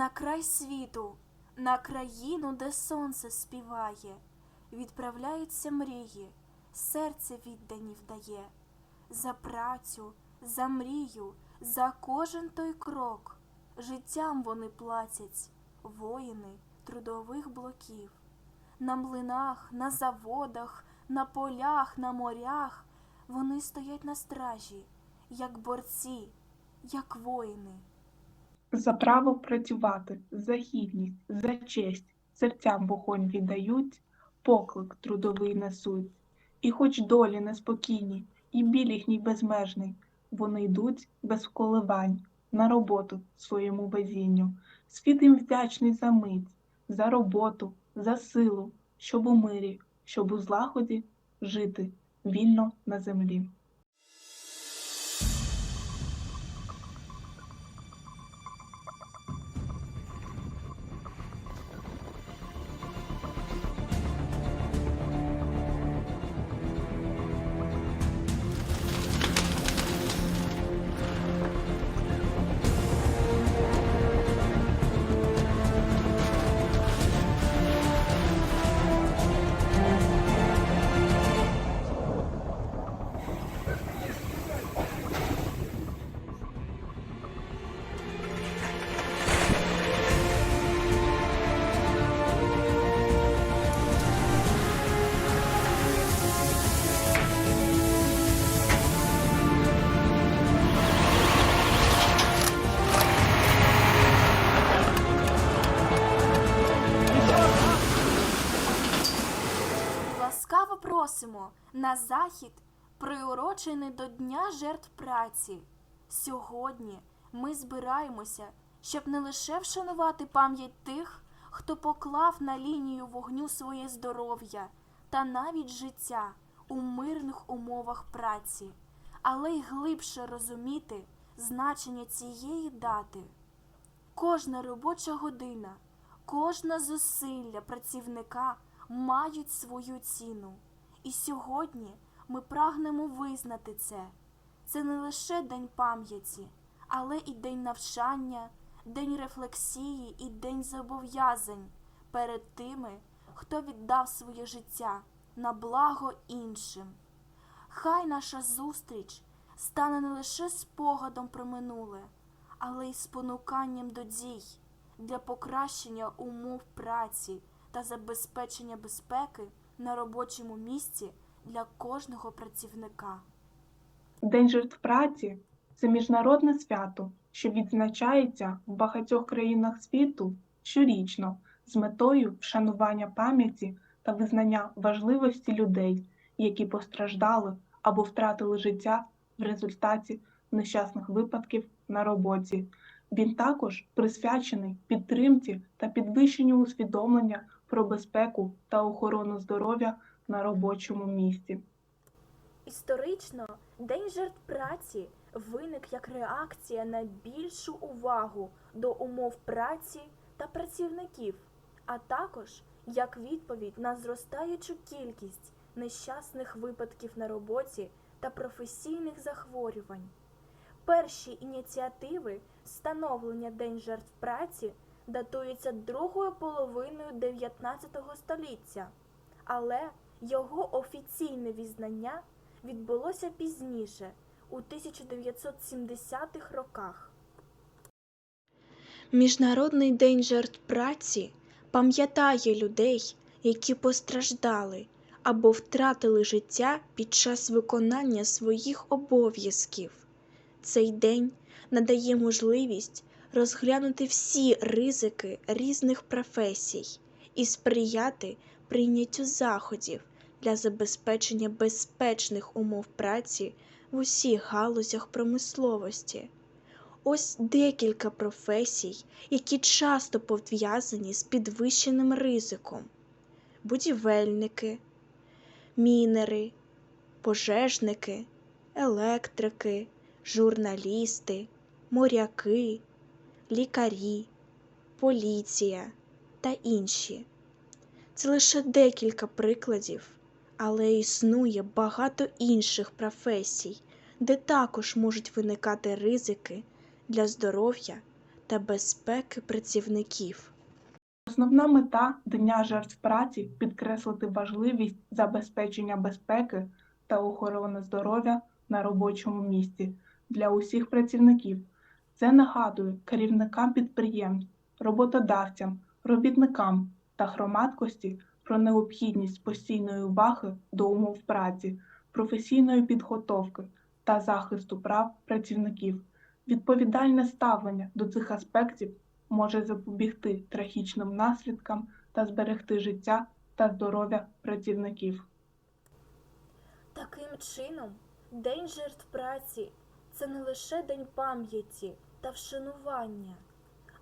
на край світу, на країну, де сонце співає, відправляються мрії, серце віддані вдає, за працю, за мрію, за кожен той крок. Життям вони платять, воїни трудових блоків. На млинах, на заводах, на полях, на морях вони стоять на стражі, як борці, як воїни. За право працювати, за гідність, за честь, серцям вогонь віддають, поклик трудовий несуть. І хоч долі неспокійні, і біль їхній безмежний, вони йдуть без коливань на роботу своєму везінню. Світ їм вдячний за мить, за роботу, за силу, щоб у мирі, щоб у злагоді жити вільно на землі. Просимо на захід, приурочений до Дня жертв праці. Сьогодні ми збираємося, щоб не лише вшанувати пам'ять тих, хто поклав на лінію вогню своє здоров'я та навіть життя у мирних умовах праці, але й глибше розуміти значення цієї дати. Кожна робоча година, кожна зусилля працівника мають свою ціну. І сьогодні ми прагнемо визнати це. Це не лише день пам'яті, але і день навчання, день рефлексії і день зобов'язань перед тими, хто віддав своє життя на благо іншим. Хай наша зустріч стане не лише спогадом про минуле, але й спонуканням до дій для покращення умов праці та забезпечення безпеки на робочому місці для кожного працівника. День жертв праці це міжнародне свято, що відзначається в багатьох країнах світу щорічно з метою вшанування пам'яті та визнання важливості людей, які постраждали або втратили життя в результаті нещасних випадків на роботі. Він також присвячений підтримці та підвищенню усвідомлення про безпеку та охорону здоров'я на робочому місці. Історично День жертв праці виник як реакція на більшу увагу до умов праці та працівників, а також як відповідь на зростаючу кількість нещасних випадків на роботі та професійних захворювань. Перші ініціативи встановлення День жертв праці датуються другою половиною 19 століття, але його офіційне відзнання відбулося пізніше, у 1970-х роках. Міжнародний день жертв праці пам'ятає людей, які постраждали або втратили життя під час виконання своїх обов'язків. Цей день надає можливість розглянути всі ризики різних професій і сприяти прийняттю заходів для забезпечення безпечних умов праці в усіх галузях промисловості. Ось декілька професій, які часто пов'язані з підвищеним ризиком: будівельники, мінери, пожежники, електрики, журналісти, моряки, лікарі, поліція та інші. Це лише декілька прикладів, але існує багато інших професій, де також можуть виникати ризики для здоров'я та безпеки працівників. Основна мета Дня жертв праці підкреслити важливість забезпечення безпеки та охорони здоров'я на робочому місці для усіх працівників. Це нагадує керівникам підприємств, роботодавцям, робітникам та громадськості про необхідність постійної уваги до умов праці, професійної підготовки та захисту прав працівників. Відповідальне ставлення до цих аспектів може запобігти трагічним наслідкам та зберегти життя та здоров'я працівників. Таким чином, День жертв праці це не лише день пам'яті та вшанування,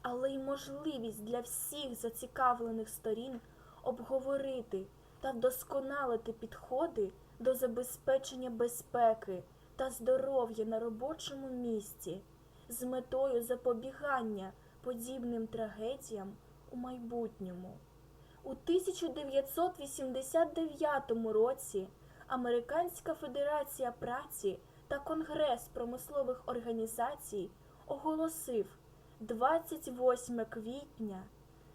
але й можливість для всіх зацікавлених сторін обговорити та вдосконалити підходи до забезпечення безпеки та здоров'я на робочому місці з метою запобігання подібним трагедіям у майбутньому. У 1989 році Американська Федерація праці та Конгрес промислових організацій оголосив 28 квітня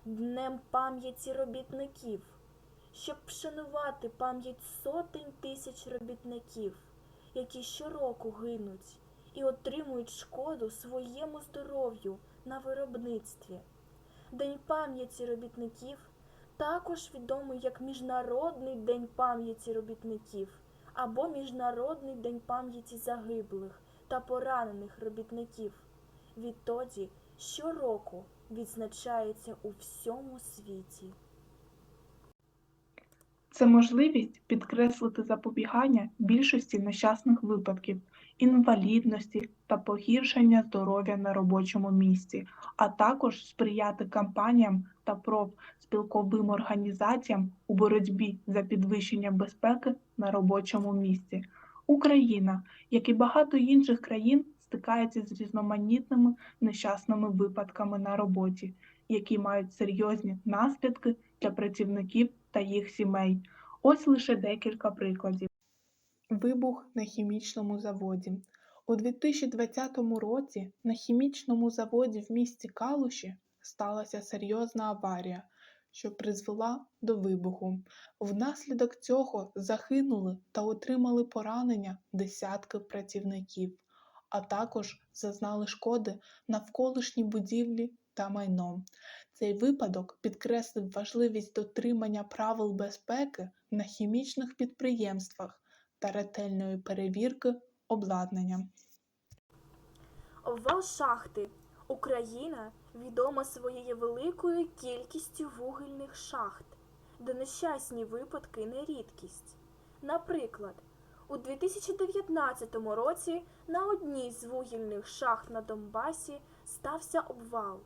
Днем пам'яті робітників, щоб вшанувати пам'ять сотень тисяч робітників, які щороку гинуть і отримують шкоду своєму здоров'ю на виробництві. День пам'яті робітників також відомий як Міжнародний день пам'яті робітників або Міжнародний день пам'яті загиблих та поранених робітників. Відтоді щороку відзначається у всьому світі. Це можливість підкреслити запобігання більшості нещасних випадків, інвалідності та погіршення здоров'я на робочому місці, а також сприяти кампаніям та профспілковим організаціям у боротьбі за підвищення безпеки на робочому місці. Україна, як і багато інших країн, стикається з різноманітними нещасними випадками на роботі, які мають серйозні наслідки для працівників та їх сімей. Ось лише декілька прикладів. Вибух на хімічному заводі. У 2020 році на хімічному заводі в місті Калуші сталася серйозна аварія, що призвела до вибуху. Внаслідок цього загинули та отримали поранення десятки працівників, а також зазнали шкоди навколишні будівлі та майно. Цей випадок підкреслив важливість дотримання правил безпеки на хімічних підприємствах та ретельної перевірки обладнання. Обвал шахти. Україна відома своєю великою кількістю вугільних шахт, де нещасні випадки не рідкість. Наприклад, у 2019 році на одній з вугільних шахт на Донбасі стався обвал,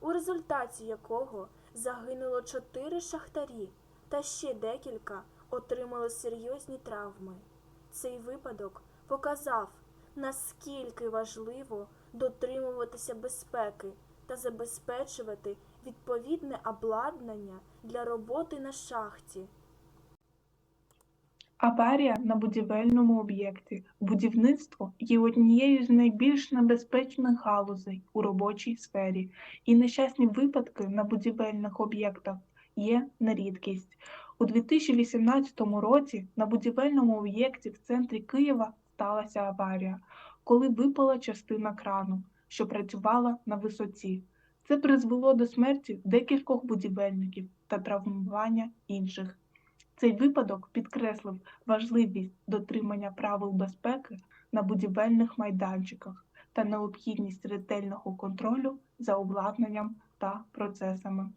у результаті якого загинуло чотири шахтарі та ще декілька отримали серйозні травми. Цей випадок показав, наскільки важливо дотримуватися безпеки та забезпечувати відповідне обладнання для роботи на шахті. Аварія на будівельному об'єкті. Будівництво є однією з найбільш небезпечних галузей у робочій сфері, і нещасні випадки на будівельних об'єктах є на рідкість. У 2018 році на будівельному об'єкті в центрі Києва сталася аварія, коли випала частина крану, що працювала на висоті. Це призвело до смерті декількох будівельників та травмування інших. Цей випадок підкреслив важливість дотримання правил безпеки на будівельних майданчиках та необхідність ретельного контролю за обладнанням та процесами.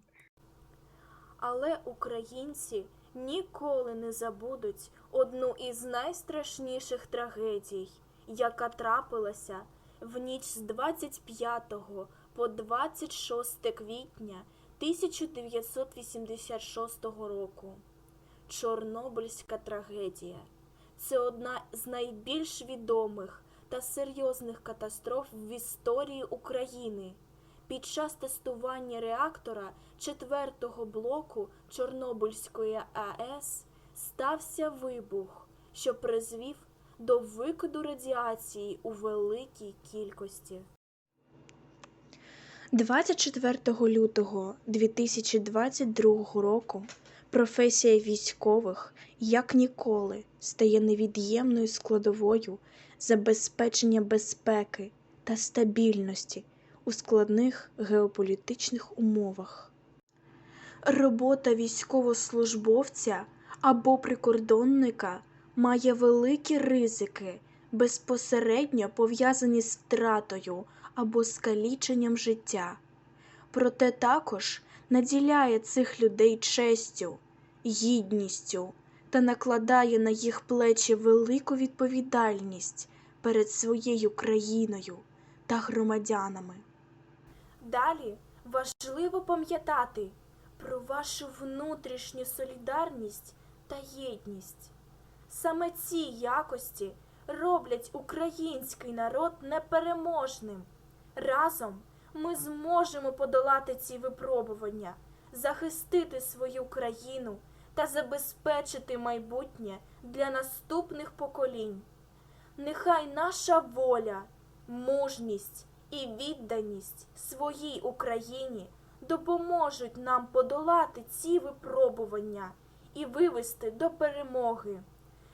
Але українці ніколи не забудуть одну із найстрашніших трагедій, яка трапилася в ніч з 25 по 26 квітня 1986 року. Чорнобильська трагедія це одна з найбільш відомих та серйозних катастроф в історії України. Під час тестування реактора четвертого блоку Чорнобильської АЕС стався вибух, що призвів до викиду радіації у великій кількості. 24 лютого 2022 року професія військових як ніколи стає невід'ємною складовою забезпечення безпеки та стабільності у складних геополітичних умовах. Робота військовослужбовця або прикордонника має великі ризики, безпосередньо пов'язані з втратою або скаліченням життя. Проте також наділяє цих людей честю, гідністю та накладає на їх плечі велику відповідальність перед своєю країною та громадянами. Далі важливо пам'ятати про вашу внутрішню солідарність та єдність. Саме ці якості роблять український народ непереможним. Разом ми зможемо подолати ці випробування, захистити свою країну та забезпечити майбутнє для наступних поколінь. Нехай наша воля, мужність і відданість своїй Україні допоможуть нам подолати ці випробування і вивести до перемоги.